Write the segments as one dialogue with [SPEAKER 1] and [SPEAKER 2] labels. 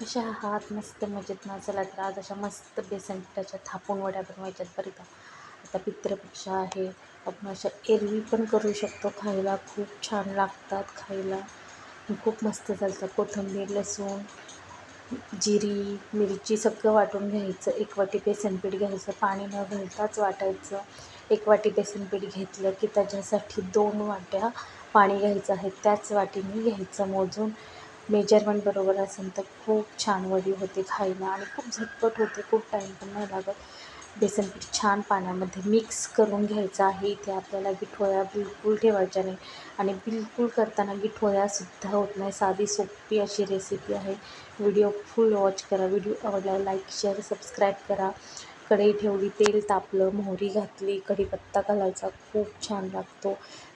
[SPEAKER 1] कशा आहात? मस्त मजेत ना? चला तर आज अशा मस्त बेसन पिठाच्या थापून वड्या बनवायच्यात बरं का. आता पितृपक्ष आहे. आपण अशा एरवी पण करू शकतो खायला. खूप छान लागतात खायला. खूप मस्त चालतात कोथिंबीर लसूण जिरी मिरची सगळं वाटून घ्यायचं. एक वाटी बेसन पीठ घ्यायचं. पाणी न घालताच वाटायचं. एक वाटी बेसन पीठ घेतलं की त्याच्यासाठी दोन वाट्या पाणी घ्यायचं आहे. त्याच वाटीने घ्यायचं मोजून. मेजरमेंट बरोबर असेल तर खूप छान वडी होते खायला आणि खूप झटपट होते खूप टाईम पण नाही लागत. बेसन पीठ छान पाण्यामध्ये मिक्स करून घ्यायचं आहे. इथे आपल्याला गिठोळ्या बिलकुल ठेवायच्या नाही आणि बिलकुल करताना गिठोळ्यासुद्धा होत नाही. साधी सोपी अशी रेसिपी आहे. व्हिडिओ फुल वॉच करा. व्हिडिओ आवडला लाईक शेअर सबस्क्राईब करा. कढई ठेवली तेल तापलं मोहरी घातली कढीपत्ता घालायचा. खूप छान लागतो.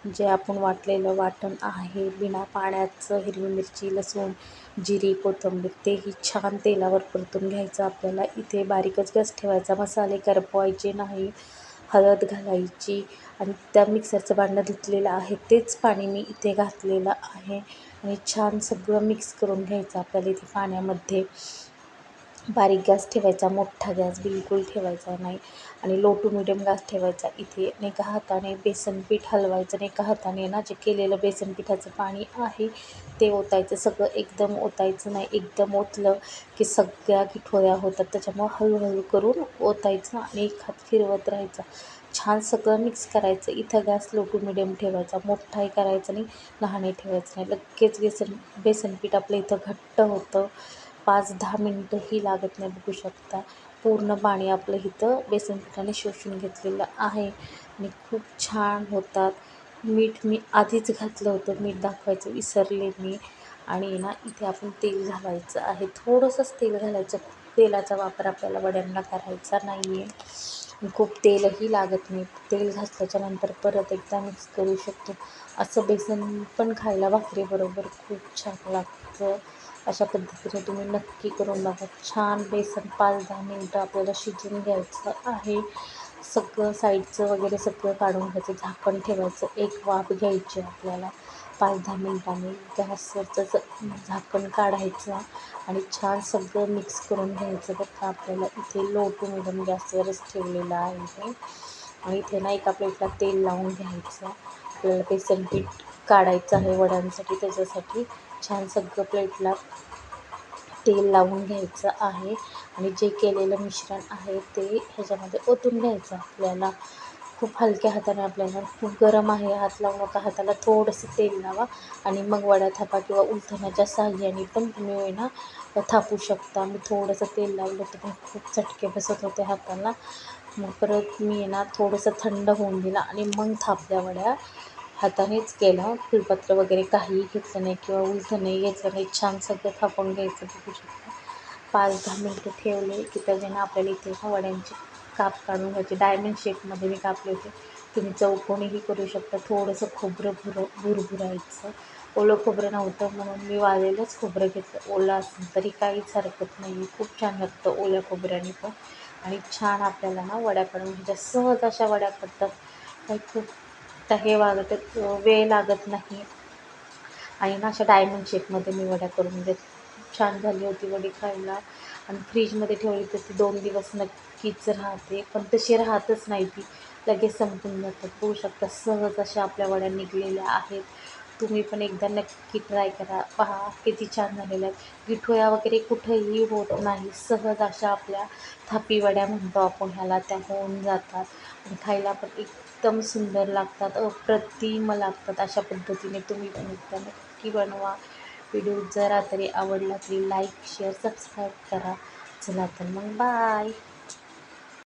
[SPEAKER 1] जे आपण वाटलेलं वाटण आहे बिना पाण्याचं हिरवी मिरची लसूण जिरी कोथिंबीर तेही छान तेलावर परतून घ्यायचं. आपल्याला इथे बारीकच गॅस ठेवायचा. मसाले करपवायचे नाही हळद घालायची आणि त्या मिक्सरचं भांडं धुतलेलं आहे तेच पाणी मी इथे घातलेलं आहे. आणि छान सगळं मिक्स करून घ्यायचं आपल्याला इथे पाण्यामध्ये. बारीक गॅस ठेवायचा मोठा गॅस बिलकुल ठेवायचा नाही. आणि लो टू मिडियम गॅस ठेवायचा. इथे आणि एका हाताने बेसन पीठ हलवायचं आणि एका हाताने ना जे केलेलं बेसन पिठाचं पाणी आहे ते ओतायचं. सगळं एकदम ओतायचं नाही. एकदम ओतलं की सगळ्या किठोऱ्या होतात. त्याच्यामुळं हळूहळू करून ओतायचं आणि एक हात फिरवत राहायचा. छान सगळं मिक्स करायचं. इथं गॅस लो टू मिडियम ठेवायचा. मोठाही करायचा नाही. लहानही ठेवायचं नाही. लगेच बेसन बेसन पीठ आपलं इथं घट्ट होतं. पाच दहा मिनटंही लागत नाही बघू शकता. पूर्ण पाणी आपलं इथं बेसन पिठाने शोषून घेतलेलं आहे. आणि खूप छान होतात. मीठ मी आधीच घातलं होतं. मीठ दाखवायचं विसरले मी. आणि ना इथे आपण तेल घालायचं आहे. थोडंसंच तेल घालायचं. खूप तेलाचा वापर आपल्याला वड्यांना करायचा नाही आहे खूप तेलही लागत नाही. तेल घातल्याच्यानंतर परत एकदा मिक्स करू शकतो. असं बेसन पण खायला भाकरीबरोबर खूप छान लागतं. अशा पद्धतीने तुम्ही नक्की करून बघा. छान बेसन पाच दहा मिनटं आपल्याला शिजून घ्यायचं आहे. सगळं साईडचं वगैरे सगळं काढून घ्यायचं. झाकण ठेवायचं. एक वाफ घ्यायची आपल्याला. पाच दहा मिनटांनी. गॅसवरचं झाकण काढायचं आणि छान सगळं मिक्स करून घ्यायचं. बघा आपल्याला इथे लो टू मिडियम गॅसवरच ठेवलेलं आहे. आणि इथे ना एका प्लेटला तेल लावून घ्यायचं. आपल्याला बेसन पीठ काढायचं आहे वड्यांसाठी त्याच्यासाठी. छान सगळं प्लेटला तेल लावून घ्यायचं आहे. आणि जे केलेलं मिश्रण आहे ते ह्याच्यामध्ये ओतून घ्यायचं आपल्याला. खूप हलक्या हाताने आपल्याला खूप गरम आहे हात लावू नका हाताला थोडंसं तेल लावा. आणि मग वड्या थापा किंवा उलथण्याच्या सहाय्याने पण तुम्ही ना थापू शकता. मी थोडंसं तेल लावलं होतं पण खूप चटके बसत होते हाताला. मग परत मी ना थोडंसं थंड होऊन दिला आणि मग थापल्या वड्या. हातानेच केला. फुलपत्र वगैरे काहीही घेतलं नाही किंवा उलथं नाही घ्यायचं नाही. छान सगळं थापून घ्यायचं बघू शकता. पाच दहा मिनटं ठेवले की त्याच्यानं आपल्याला इथे वड्यांचे काप काढून घ्यायचे. डायमंड शेपमध्ये मी कापले होते. तुम्ही चौकोणीही करू शकता. थोडंसं खोबरं भुर भुरभुरायचं. ओलं खोबरं नव्हतं म्हणून मी वाळलेलंच खोबरं घेतलं. ओलं असेल तरी काहीच हरकत नाही. खूप छान लागतं ओल्या खोबऱ्याने पण. आणि छान आपल्याला ना वड्या काढून घ्यायच्या. सहज अशा वड्या पडतात. काही खूप तर हे वागत वेळ लागत नाही. आणि ना अशा डायमंड शेपमध्ये मी वड्या करून देत छान झाली होती वडी खायला. आणि फ्रीजमध्ये ठेवली तर ती दोन दिवस नक्कीच राहते. पण तशी राहतच नाही ती. लगेच संपून जातात. होऊ शकता सहज अशा आपल्या वड्या निघलेल्या आहेत. तुम्ही पण एकदा नक्की ट्राय करा. पहा किती छान झालेल्या आहेत गिठोया वगैरे कुठेही होत नाही. सहज अशा आपल्या थापीवड्या म्हणतो आपण ह्याला त्या होऊन जातात खायला पण एकदम सुंदर लागतात अप्रतिम लागतात. अशा पद्धतीने तुम्ही पण एकदा नक्की बनवा. व्हिडिओ जरा तरी आवडला तरी लाईक शेअर सबस्क्राईब करा. चला तर मग बाय.